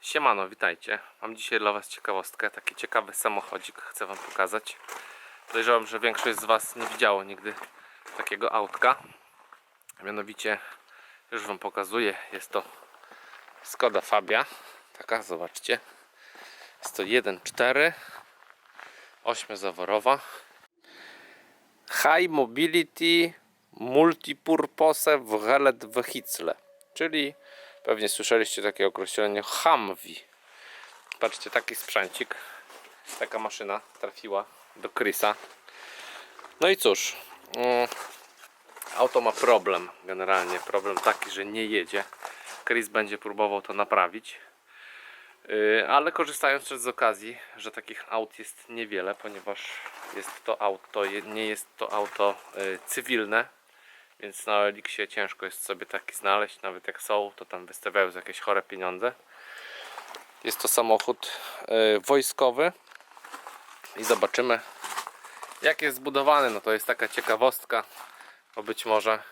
Siemano, witajcie. Mam dzisiaj dla Was ciekawostkę, taki ciekawy samochodzik chcę Wam pokazać. Podejrzewam, że większość z Was nie widziało nigdy takiego autka. Mianowicie, już Wam pokazuję, jest to Skoda Fabia. Taka, zobaczcie. Jest to 1.4 8-zaworowa High Mobility Multipurpose Vehicle Vehicle czyli pewnie słyszeliście takie określenie Humvee. Patrzcie taki sprzęcik taka maszyna trafiła do Chrisa. No i cóż mm, auto ma problem generalnie problem taki, że nie jedzie. Chris będzie próbował to naprawić. Yy, ale korzystając też z okazji, że takich aut jest niewiele, ponieważ jest to auto, nie jest to auto yy, cywilne, więc na Elixie ciężko jest sobie taki znaleźć, nawet jak są, to tam wystawiają za jakieś chore pieniądze. Jest to samochód yy, wojskowy i zobaczymy jak jest zbudowany. No to jest taka ciekawostka, bo być może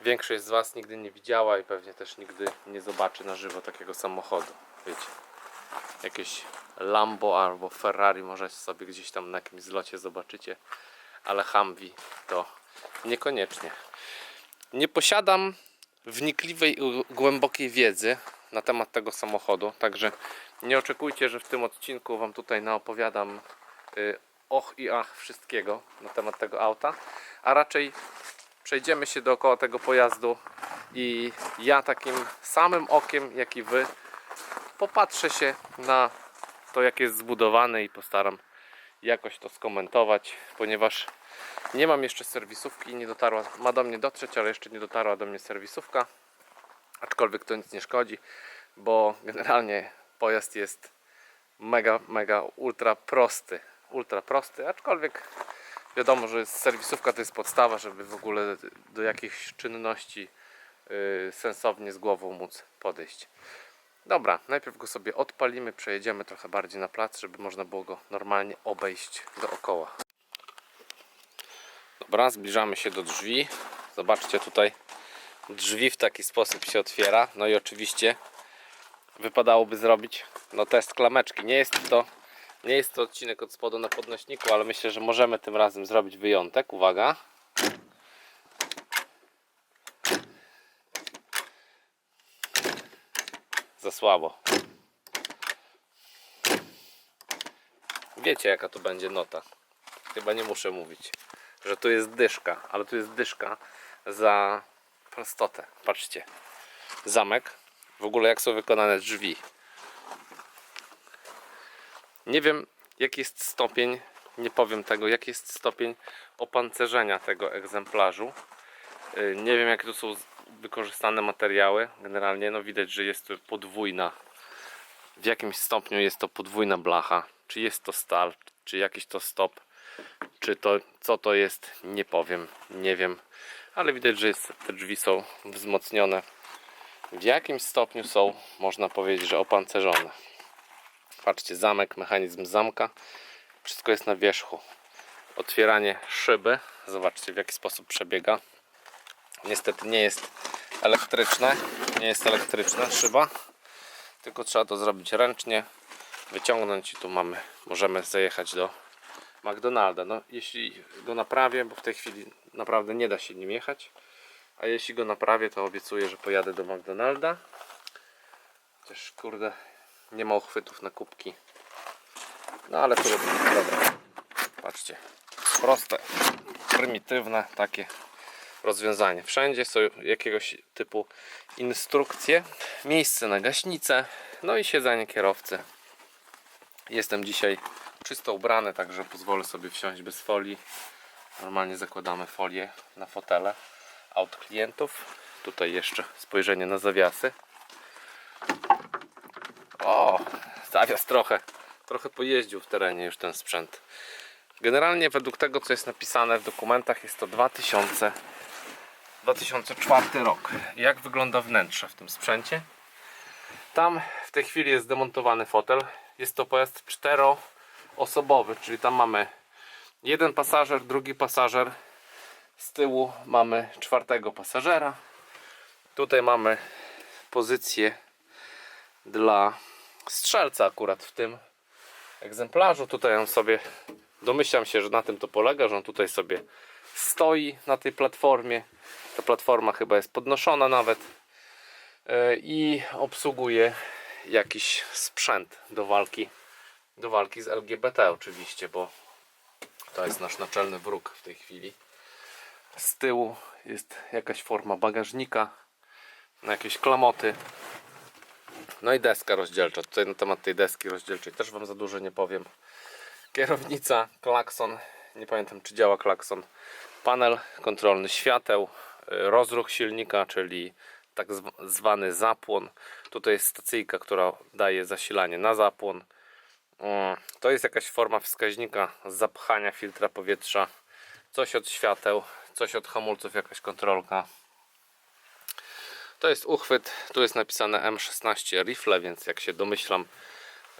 większość z Was nigdy nie widziała i pewnie też nigdy nie zobaczy na żywo takiego samochodu. Wiecie, jakieś Lambo albo Ferrari może sobie gdzieś tam na jakimś zlocie zobaczycie, ale Humvee to niekoniecznie. Nie posiadam wnikliwej głębokiej wiedzy na temat tego samochodu, także nie oczekujcie, że w tym odcinku Wam tutaj naopowiadam y, och i ach wszystkiego na temat tego auta, a raczej przejdziemy się dookoła tego pojazdu i ja takim samym okiem jak i wy popatrzę się na to jak jest zbudowany i postaram jakoś to skomentować, ponieważ nie mam jeszcze serwisówki nie dotarła, ma do mnie dotrzeć, ale jeszcze nie dotarła do mnie serwisówka, aczkolwiek to nic nie szkodzi, bo generalnie pojazd jest mega, mega ultra prosty, ultra prosty, aczkolwiek wiadomo, że serwisówka to jest podstawa, żeby w ogóle do jakichś czynności yy, sensownie z głową móc podejść. Dobra, najpierw go sobie odpalimy, przejedziemy trochę bardziej na plac, żeby można było go normalnie obejść dookoła. Dobra, zbliżamy się do drzwi. Zobaczcie tutaj, drzwi w taki sposób się otwiera. No i oczywiście wypadałoby zrobić no, test klameczki. Nie jest to nie jest to odcinek od spodu na podnośniku, ale myślę, że możemy tym razem zrobić wyjątek. Uwaga. Za słabo. Wiecie jaka to będzie nota. Chyba nie muszę mówić, że tu jest dyszka, ale tu jest dyszka za prostotę. Patrzcie. Zamek. W ogóle jak są wykonane drzwi. Nie wiem jaki jest stopień, nie powiem tego, jaki jest stopień opancerzenia tego egzemplarzu. Yy, Nie wiem jakie tu są wykorzystane materiały. Generalnie no widać, że jest to podwójna. W jakimś stopniu jest to podwójna blacha. Czy jest to stal, czy jakiś to stop, czy to co to jest, nie powiem, nie wiem. Ale widać, że jest, te drzwi są wzmocnione. W jakimś stopniu są, można powiedzieć, że opancerzone. Patrzcie, zamek, mechanizm zamka. Wszystko jest na wierzchu. Otwieranie szyby. Zobaczcie w jaki sposób przebiega. Niestety nie jest elektryczne. Nie jest elektryczna szyba. Tylko trzeba to zrobić ręcznie. Wyciągnąć i tu mamy. Możemy zajechać do McDonalda. No, jeśli go naprawię, bo w tej chwili naprawdę nie da się nim jechać. A jeśli go naprawię, to obiecuję, że pojadę do McDonalda. Chociaż kurde, nie ma uchwytów na kubki. No ale trudno. Dobra. Patrzcie. Proste, prymitywne takie rozwiązanie. Wszędzie są jakiegoś typu instrukcje. Miejsce na gaśnicę. No i siedzenie kierowcy. Jestem dzisiaj czysto ubrany, także pozwolę sobie wsiąść bez folii. Normalnie zakładamy folię na fotele aut klientów. Tutaj jeszcze spojrzenie na zawiasy. O, zawias trochę, trochę pojeździł w terenie już ten sprzęt. Generalnie według tego co jest napisane w dokumentach jest to 2000, 2004 rok. Jak wygląda wnętrze w tym sprzęcie? Tam w tej chwili jest demontowany fotel. Jest to pojazd czteroosobowy, czyli tam mamy jeden pasażer, drugi pasażer. Z tyłu mamy czwartego pasażera. Tutaj mamy pozycję dla strzelca akurat w tym egzemplarzu. Tutaj on sobie, domyślam się, że na tym to polega, że on tutaj sobie stoi na tej platformie. Ta platforma chyba jest podnoszona nawet E, i obsługuje jakiś sprzęt do walki do walki z LGBT oczywiście, bo to jest nasz naczelny wróg w tej chwili. Z tyłu jest jakaś forma bagażnika na jakieś klamoty. No i deska rozdzielcza. Tutaj na temat tej deski rozdzielczej też Wam za dużo nie powiem. Kierownica, klakson. Nie pamiętam czy działa klakson. Panel kontrolny świateł, y, rozruch silnika, czyli tak zw- zwany zapłon. Tutaj jest stacyjka, która daje zasilanie na zapłon. Mm, To jest jakaś forma wskaźnika zapchania filtra powietrza. Coś od świateł, coś od hamulców, jakaś kontrolka. To jest uchwyt, tu jest napisane M16 rifle, więc jak się domyślam,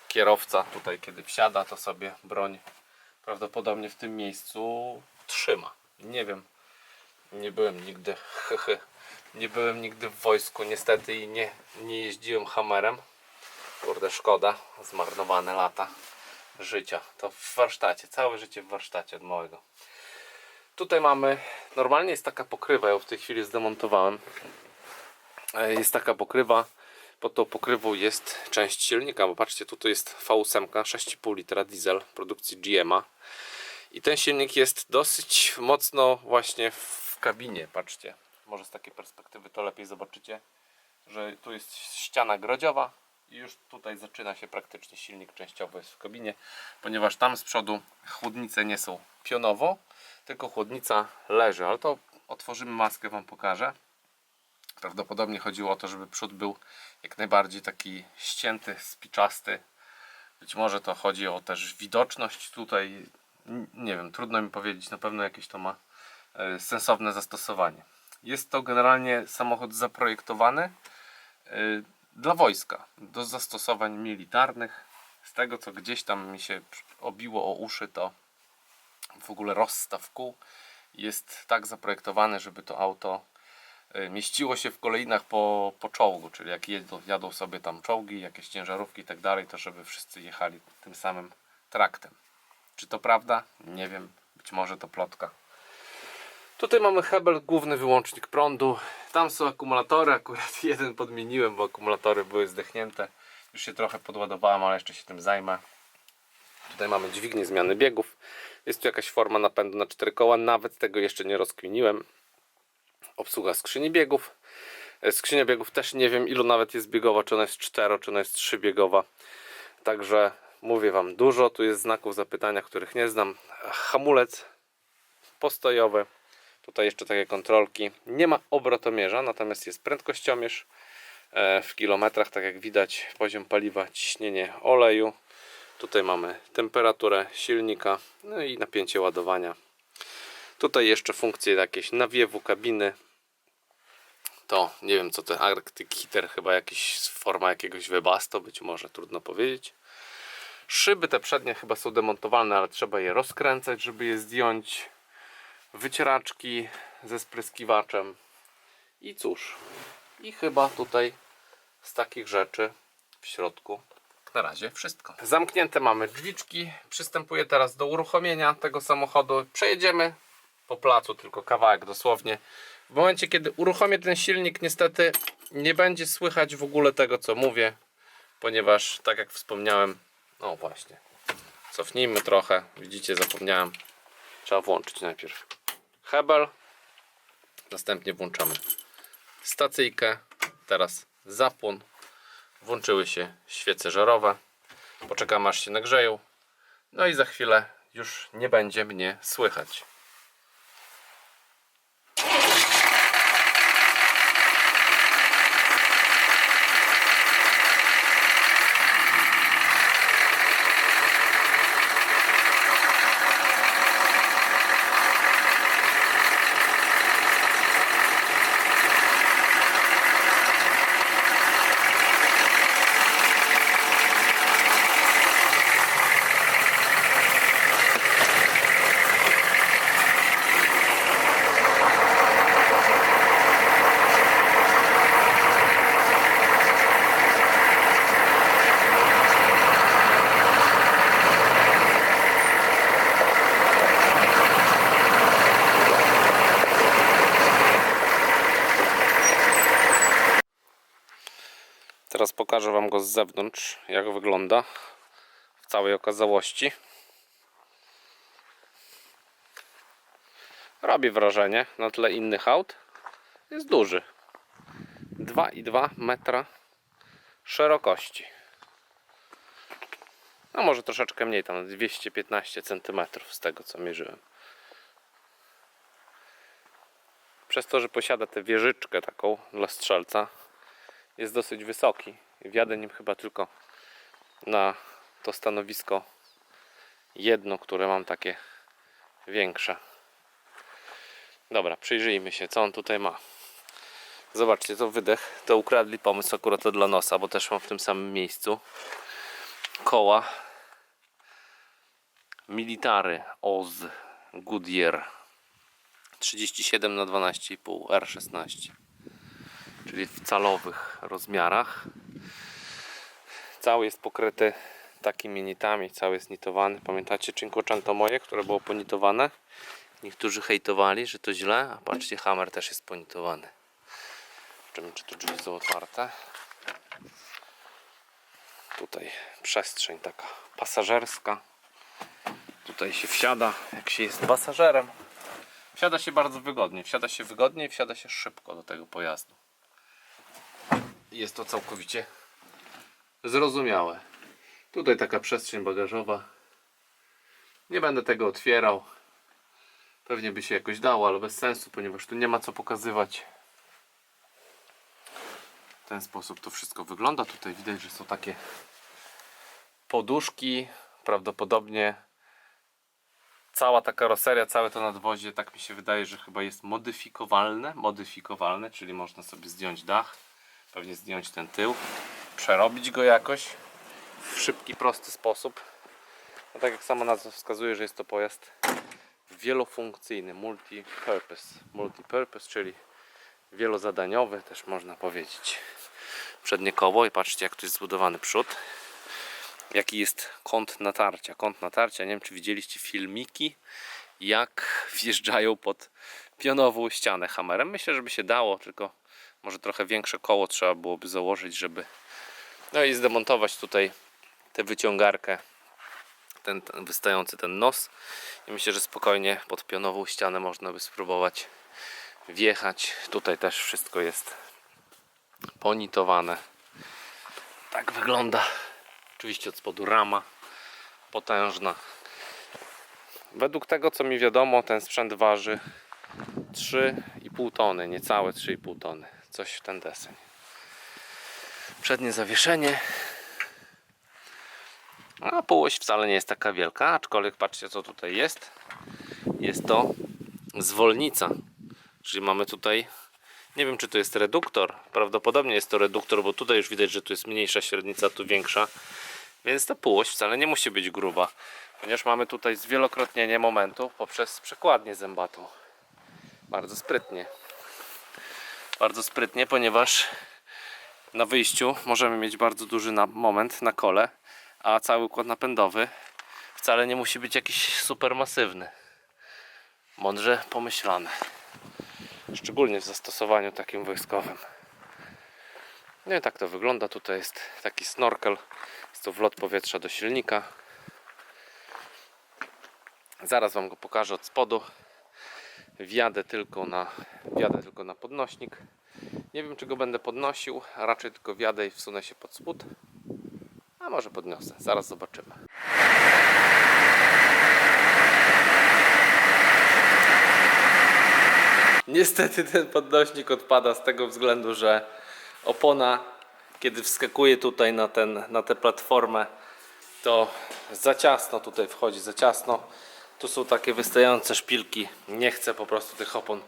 kierowca tutaj kiedy wsiada, to sobie broń prawdopodobnie w tym miejscu trzyma. Nie wiem, nie byłem nigdy, nie byłem nigdy w wojsku niestety i nie, nie jeździłem hamerem. Kurde, szkoda, zmarnowane lata życia. To w warsztacie, całe życie w warsztacie od małego. Tutaj mamy, normalnie jest taka pokrywa, ją w tej chwili zdemontowałem. E, Jest taka pokrywa, pod tą pokrywą jest część silnika, bo patrzcie, tutaj jest V8, 6,5 litra diesel produkcji GMA. I ten silnik jest dosyć mocno właśnie w kabinie, patrzcie. Może z takiej perspektywy to lepiej zobaczycie, że tu jest ściana grodziowa i już tutaj zaczyna się praktycznie silnik częściowo jest w kabinie, ponieważ tam z przodu chłodnice nie są pionowo, tylko chłodnica leży, ale to otworzymy maskę, Wam pokażę. Prawdopodobnie chodziło o to, żeby przód był jak najbardziej taki ścięty, spiczasty. Być może to chodzi o też widoczność tutaj. Nie wiem, trudno mi powiedzieć, na pewno jakieś to ma e, sensowne zastosowanie. Jest to generalnie samochód zaprojektowany e, dla wojska, do zastosowań militarnych. Z tego co gdzieś tam mi się obiło o uszy, to w ogóle rozstaw kół jest tak zaprojektowany, żeby to auto y, mieściło się w kolejnach po, po czołgu, czyli jak jedą, jadą sobie tam czołgi, jakieś ciężarówki i tak dalej, to żeby wszyscy jechali tym samym traktem. Czy to prawda? Nie wiem, być może to plotka. Tutaj mamy hebel, główny wyłącznik prądu. Tam są akumulatory, akurat jeden podmieniłem, bo akumulatory były zdechnięte. Już się trochę podładowałem, ale jeszcze się tym zajmę. Tutaj mamy dźwignię zmiany biegów. Jest tu jakaś forma napędu na cztery koła, nawet tego jeszcze nie rozkminiłem. Obsługa skrzyni biegów. E, Skrzynia biegów też nie wiem ilu nawet jest biegowa, czy ona jest 4, czy ona jest 3 biegowa. Także mówię Wam dużo, tu jest znaków zapytania, których nie znam. Hamulec postojowy. Tutaj jeszcze takie kontrolki. Nie ma obrotomierza, natomiast jest prędkościomierz e, w kilometrach, tak jak widać, poziom paliwa, ciśnienie oleju. Tutaj mamy temperaturę silnika, no i napięcie ładowania. Tutaj jeszcze funkcje jakieś nawiewu kabiny. To nie wiem co to Arctic Heater, chyba jakiś forma jakiegoś webasto, być może, trudno powiedzieć. Szyby te przednie chyba są demontowane, ale trzeba je rozkręcać, żeby je zdjąć. Wycieraczki ze spryskiwaczem. I cóż, i chyba tutaj z takich rzeczy w środku na razie wszystko. Zamknięte mamy drzwiczki. Przystępuję teraz do uruchomienia tego samochodu. Przejedziemy po placu, tylko kawałek dosłownie. W momencie, kiedy uruchomię ten silnik, niestety nie będzie słychać w ogóle tego, co mówię, ponieważ, tak jak wspomniałem, no właśnie, cofnijmy trochę. Widzicie, zapomniałem. Trzeba włączyć najpierw hebel, następnie włączamy stacyjkę, teraz zapłon włączyły się świece żarowe. Poczekamy aż się nagrzeją. No i za chwilę już nie będzie mnie słychać. Pokażę Wam go z zewnątrz, jak wygląda w całej okazałości. Robi wrażenie na tle innych aut. Jest duży. 2,2 metra szerokości. No może troszeczkę mniej, tam 215 cm z tego co mierzyłem. Przez to, że posiada tę wieżyczkę taką dla strzelca, jest dosyć wysoki. Wjadę nim chyba tylko na to stanowisko jedno, które mam takie większe. Dobra, przyjrzyjmy się, co on tutaj ma. Zobaczcie, to wydech. To ukradli pomysł akurat dla nosa, bo też mam w tym samym miejscu koła Military Oz Goodyear 37 na 12,5 R16 czyli w calowych rozmiarach cały jest pokryty takimi nitami, cały jest nitowany. Pamiętacie Cinquecento moje, które było ponitowane? Niektórzy hejtowali, że to źle a patrzcie, hammer też jest ponitowany. Zobaczymy, czy tu drzwi są otwarte. Tutaj przestrzeń taka pasażerska. Tutaj się wsiada jak się jest pasażerem. Wsiada się bardzo wygodnie wsiada się wygodnie i wsiada się szybko do tego pojazdu. Jest to całkowicie zrozumiałe tutaj taka przestrzeń bagażowa nie będę tego otwierał pewnie by się jakoś dało, ale bez sensu ponieważ tu nie ma co pokazywać w ten sposób to wszystko wygląda. Tutaj widać, że są takie poduszki. Prawdopodobnie cała ta karoseria, całe to nadwozie, tak mi się wydaje, że chyba jest modyfikowalne. Modyfikowalne, czyli można sobie zdjąć dach, pewnie zdjąć ten tył, przerobić go jakoś w szybki, prosty sposób. No tak jak sama nazwa wskazuje, że jest to pojazd wielofunkcyjny, multi-purpose. Multi-purpose, czyli wielozadaniowy, też można powiedzieć. Przednie koło i patrzcie jak tu jest zbudowany przód. Jaki jest kąt natarcia. Kąt natarcia, nie wiem czy widzieliście filmiki, jak wjeżdżają pod pionową ścianę hamerem. Myślę, żeby się dało, tylko może trochę większe koło trzeba byłoby założyć, żeby no i zdemontować tutaj tę wyciągarkę ten, ten wystający ten nos i myślę, że spokojnie pod pionową ścianę można by spróbować wjechać. Tutaj też wszystko jest ponitowane. Tak wygląda. Oczywiście od spodu rama potężna. Według tego co mi wiadomo, ten sprzęt waży 3,5 tony, niecałe 3,5 tony. Coś w ten deseń. Przednie zawieszenie. A półość wcale nie jest taka wielka, aczkolwiek patrzcie co tutaj jest. Jest to zwolnica. Czyli mamy tutaj, nie wiem czy to jest reduktor, prawdopodobnie jest to reduktor, bo tutaj już widać, że tu jest mniejsza średnica, tu większa. Więc ta półość wcale nie musi być gruba, ponieważ mamy tutaj zwielokrotnienie momentu poprzez przekładnię zębatą. Bardzo sprytnie. Bardzo sprytnie, ponieważ na wyjściu możemy mieć bardzo duży na moment na kole, a cały układ napędowy wcale nie musi być jakiś super masywny. Mądrze pomyślane. Szczególnie w zastosowaniu takim wojskowym. No i tak to wygląda. Tutaj jest taki snorkel. Jest to wlot powietrza do silnika. Zaraz Wam go pokażę od spodu. Wjadę tylko na, wjadę tylko na podnośnik. Nie wiem czy go będę podnosił, raczej tylko wjadę i wsunę się pod spód. A może podniosę. Zaraz zobaczymy. Niestety ten podnośnik odpada z tego względu, że opona, kiedy wskakuje tutaj na, ten, na tę platformę, to za ciasno tutaj wchodzi, za ciasno. Tu są takie wystające szpilki. Nie chcę po prostu tych opon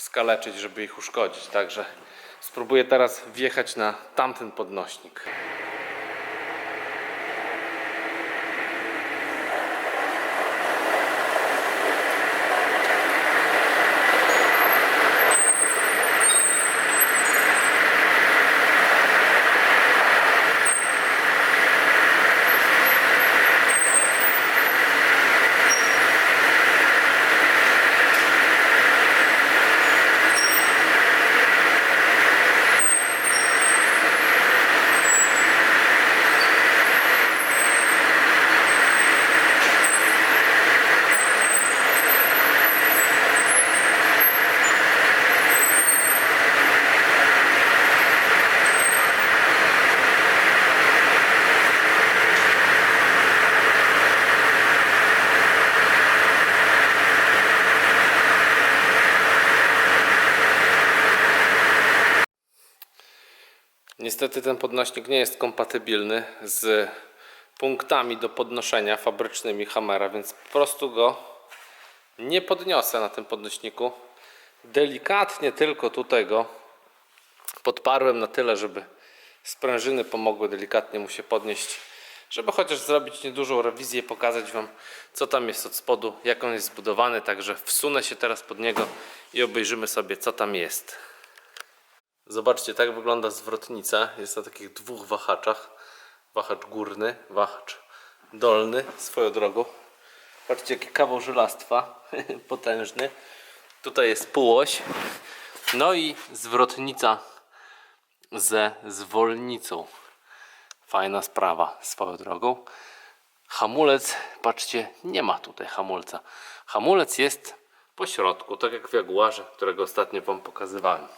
skaleczyć, żeby ich uszkodzić. Także spróbuję teraz wjechać na tamten podnośnik. Niestety ten podnośnik nie jest kompatybilny z punktami do podnoszenia fabrycznymi Hammera, więc po prostu go nie podniosę na tym podnośniku. Delikatnie tylko tutaj go podparłem na tyle, żeby sprężyny pomogły delikatnie mu się podnieść, żeby chociaż zrobić niedużą rewizję, pokazać Wam co tam jest od spodu, jak on jest zbudowany, także wsunę się teraz pod niego i obejrzymy sobie co tam jest. Zobaczcie, tak wygląda zwrotnica. Jest na takich dwóch wahaczach. Wahacz górny, wahacz dolny, swoją drogą. Patrzcie, jaki kawał żelastwa, potężny. Tutaj jest półoś. No i zwrotnica ze zwolnicą. Fajna sprawa, swoją drogą. Hamulec, patrzcie, nie ma tutaj hamulca. Hamulec jest po środku, tak jak w Jaguarze, którego ostatnio Wam pokazywałem.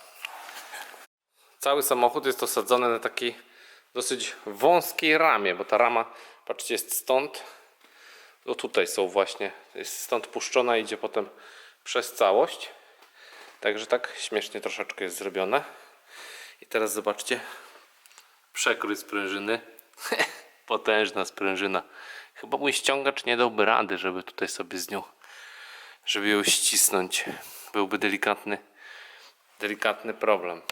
Cały samochód jest osadzony na takiej dosyć wąskiej ramie, bo ta rama, patrzcie, jest stąd. No tutaj są właśnie, jest stąd puszczona, idzie potem przez całość. Także tak śmiesznie troszeczkę jest zrobione. I teraz zobaczcie, przekrój sprężyny. Potężna sprężyna. Chyba mój ściągacz nie dałby rady, żeby tutaj sobie z nią, żeby ją ścisnąć. Byłby delikatny, delikatny problem.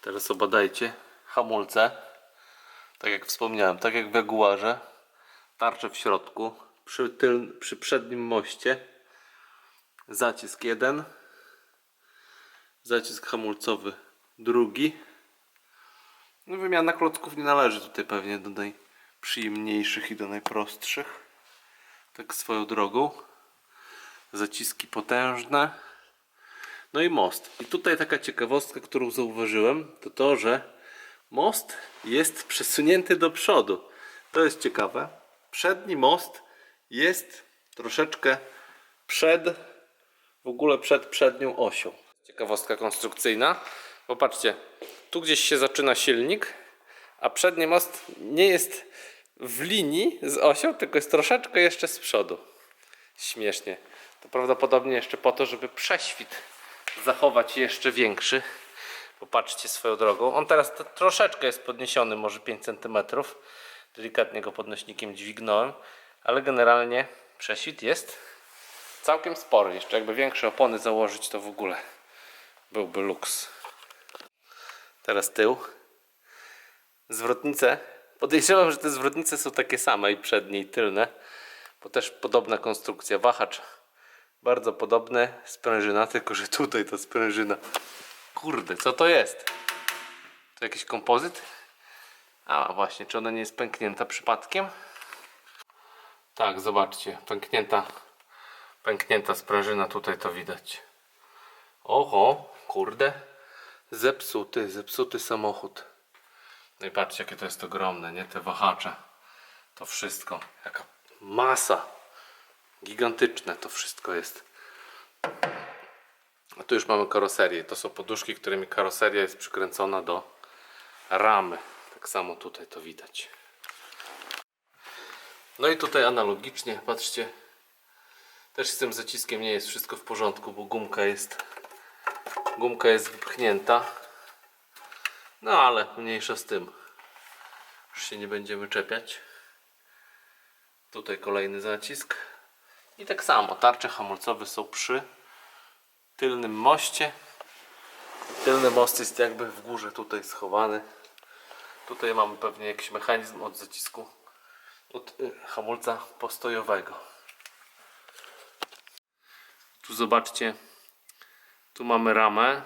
Teraz obadajcie hamulce. Tak jak wspomniałem, tak jak w Jaguarze. Tarcze w środku. Przy, tyl, przy przednim moście. Zacisk jeden. Zacisk hamulcowy drugi. No, wymiana klocków nie należy tutaj pewnie do najprzyjemniejszych i do najprostszych. Tak swoją drogą. Zaciski potężne. No i most. I tutaj taka ciekawostka, którą zauważyłem, to to, że most jest przesunięty do przodu. To jest ciekawe. Przedni most jest troszeczkę przed, w ogóle przed przednią osią. Ciekawostka konstrukcyjna. Popatrzcie, tu gdzieś się zaczyna silnik, a przedni most nie jest w linii z osią, tylko jest troszeczkę jeszcze z przodu. Śmiesznie. To prawdopodobnie jeszcze po to, żeby prześwit zachować jeszcze większy. Popatrzcie swoją drogą. On teraz troszeczkę jest podniesiony, może 5 cm. Delikatnie go podnośnikiem dźwignąłem, ale generalnie prześwit jest całkiem spory. Jeszcze jakby większe opony założyć, to w ogóle byłby luks. Teraz tył. Zwrotnice. Podejrzewam, że te zwrotnice są takie same i przednie i tylne, bo też podobna konstrukcja. Wahacz bardzo podobny, sprężyna, tylko że tutaj ta sprężyna. Kurde, co to jest? To jakiś kompozyt? A właśnie, czy ona nie jest pęknięta przypadkiem? Tak, zobaczcie, pęknięta, pęknięta sprężyna, tutaj to widać. Oho, kurde, zepsuty, zepsuty samochód. No i patrzcie, jakie to jest ogromne, nie? Te wahacze, to wszystko, jaka masa. Gigantyczne to wszystko jest. A tu już mamy karoserię. To są poduszki, którymi karoseria jest przykręcona do ramy. Tak samo tutaj to widać. No i tutaj analogicznie, patrzcie. Też z tym zaciskiem nie jest wszystko w porządku, bo gumka jest gumka jest wypchnięta. No ale mniejsza z tym. Już się nie będziemy czepiać. Tutaj kolejny zacisk. I tak samo, tarcze hamulcowe są przy tylnym moście. Tylny most jest jakby w górze tutaj schowany. Tutaj mamy pewnie jakiś mechanizm od zacisku od y, hamulca postojowego. Tu zobaczcie, tu mamy ramę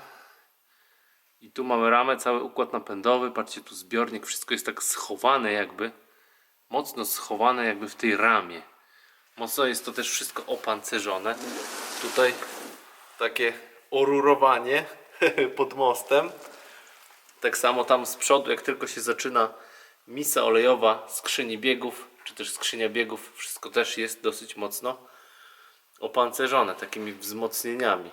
i tu mamy ramę, cały układ napędowy. Patrzcie, tu zbiornik, wszystko jest tak schowane jakby, mocno schowane jakby w tej ramie. Mocno jest to też wszystko opancerzone. Tutaj takie orurowanie pod mostem. Tak samo tam z przodu, jak tylko się zaczyna misa olejowa skrzyni biegów, czy też skrzynia biegów, wszystko też jest dosyć mocno opancerzone takimi wzmocnieniami.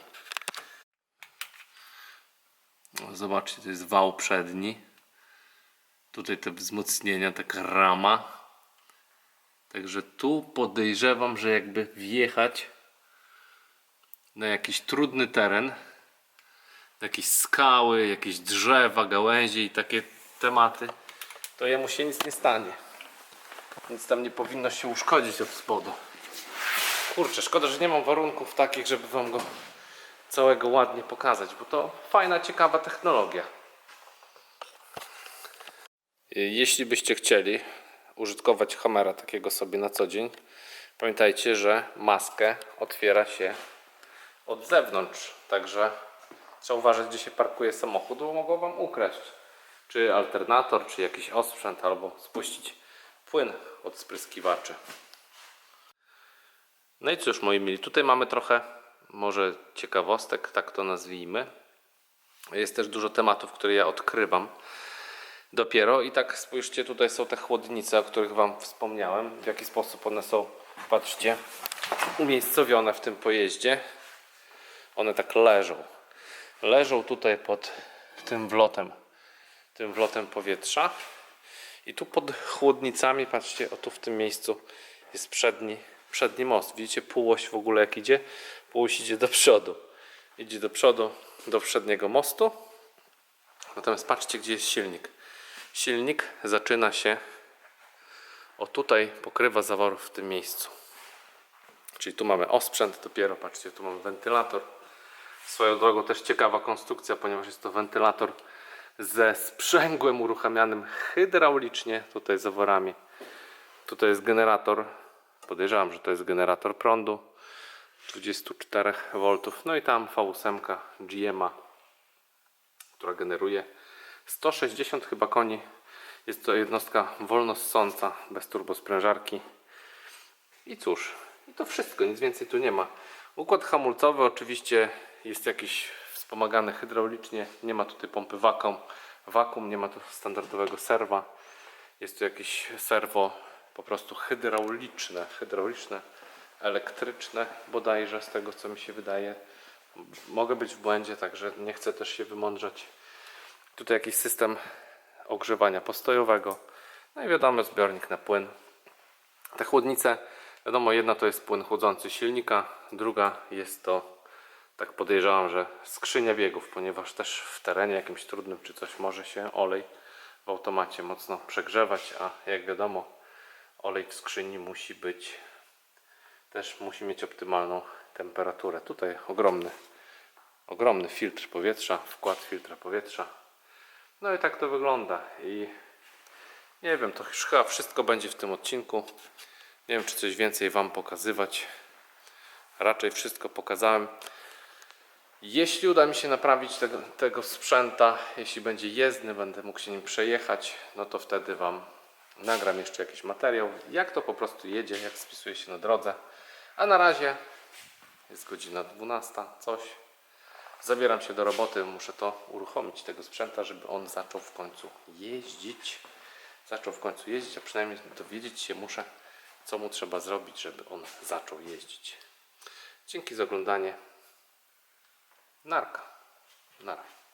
No, Zobaczcie, to jest wał przedni. Tutaj te wzmocnienia, taka rama. Także tu podejrzewam, że jakby wjechać na jakiś trudny teren, jakieś skały, jakieś drzewa, gałęzie i takie tematy, to jemu się nic nie stanie. Nic tam nie powinno się uszkodzić od spodu. Kurczę, szkoda, że nie mam warunków takich, żeby wam go całego ładnie pokazać, bo to fajna, ciekawa technologia. Jeśli byście chcieli użytkować Hammera takiego sobie na co dzień, pamiętajcie, że maskę otwiera się od zewnątrz, także trzeba uważać, gdzie się parkuje samochód, bo mogą Wam ukraść czy alternator, czy jakiś osprzęt, albo spuścić płyn od spryskiwaczy. No i cóż, moi mili, tutaj mamy trochę może ciekawostek, tak to nazwijmy. Jest też dużo tematów, które ja odkrywam dopiero i tak spójrzcie, tutaj są te chłodnice, o których Wam wspomniałem, w jaki sposób one są, patrzcie, umiejscowione w tym pojeździe. One tak leżą. Leżą tutaj pod tym wlotem, tym wlotem powietrza. I tu pod chłodnicami, patrzcie, o tu w tym miejscu jest przedni, przedni most. Widzicie półoś w ogóle jak idzie? Półoś idzie do przodu. Idzie do przodu, do przedniego mostu. Natomiast patrzcie, gdzie jest silnik. Silnik zaczyna się o tutaj pokrywa zaworów w tym miejscu. Czyli tu mamy osprzęt dopiero, patrzcie, tu mamy wentylator. Swoją drogą też ciekawa konstrukcja, ponieważ jest to wentylator ze sprzęgłem uruchamianym hydraulicznie, tutaj zaworami. Tutaj jest generator, podejrzewam, że to jest generator prądu 24 V. No i tam V8 GMA, która generuje 160 chyba koni. Jest to jednostka wolnossąca, bez turbosprężarki. I cóż, i to wszystko, nic więcej tu nie ma. Układ hamulcowy oczywiście jest jakiś wspomagany hydraulicznie. Nie ma tutaj pompy wakum, wakum nie ma tu standardowego serwa. Jest tu jakieś serwo po prostu hydrauliczne, hydrauliczne, elektryczne bodajże z tego co mi się wydaje. Mogę być w błędzie, także nie chcę też się wymądrzać. Tutaj jakiś system ogrzewania postojowego. No i wiadomo, zbiornik na płyn. Te chłodnice, wiadomo, jedna to jest płyn chłodzący silnika, druga jest to, tak podejrzewam, że skrzynia biegów, ponieważ też w terenie jakimś trudnym czy coś może się olej w automacie mocno przegrzewać, a jak wiadomo, olej w skrzyni musi być, też musi mieć optymalną temperaturę. Tutaj ogromny, ogromny filtr powietrza, wkład filtra powietrza. No i tak to wygląda. I nie wiem, to już chyba wszystko będzie w tym odcinku. Nie wiem, czy coś więcej Wam pokazywać. Raczej wszystko pokazałem. Jeśli uda mi się naprawić tego, tego sprzęta, jeśli będzie jezdny, będę mógł się nim przejechać, no to wtedy Wam nagram jeszcze jakiś materiał, jak to po prostu jedzie, jak spisuje się na drodze. A na razie jest godzina 12, coś. Zabieram się do roboty, muszę to uruchomić tego sprzęta, żeby on zaczął w końcu jeździć. Zaczął w końcu jeździć, a przynajmniej dowiedzieć się muszę, co mu trzeba zrobić, żeby on zaczął jeździć. Dzięki za oglądanie. Narka. Nara.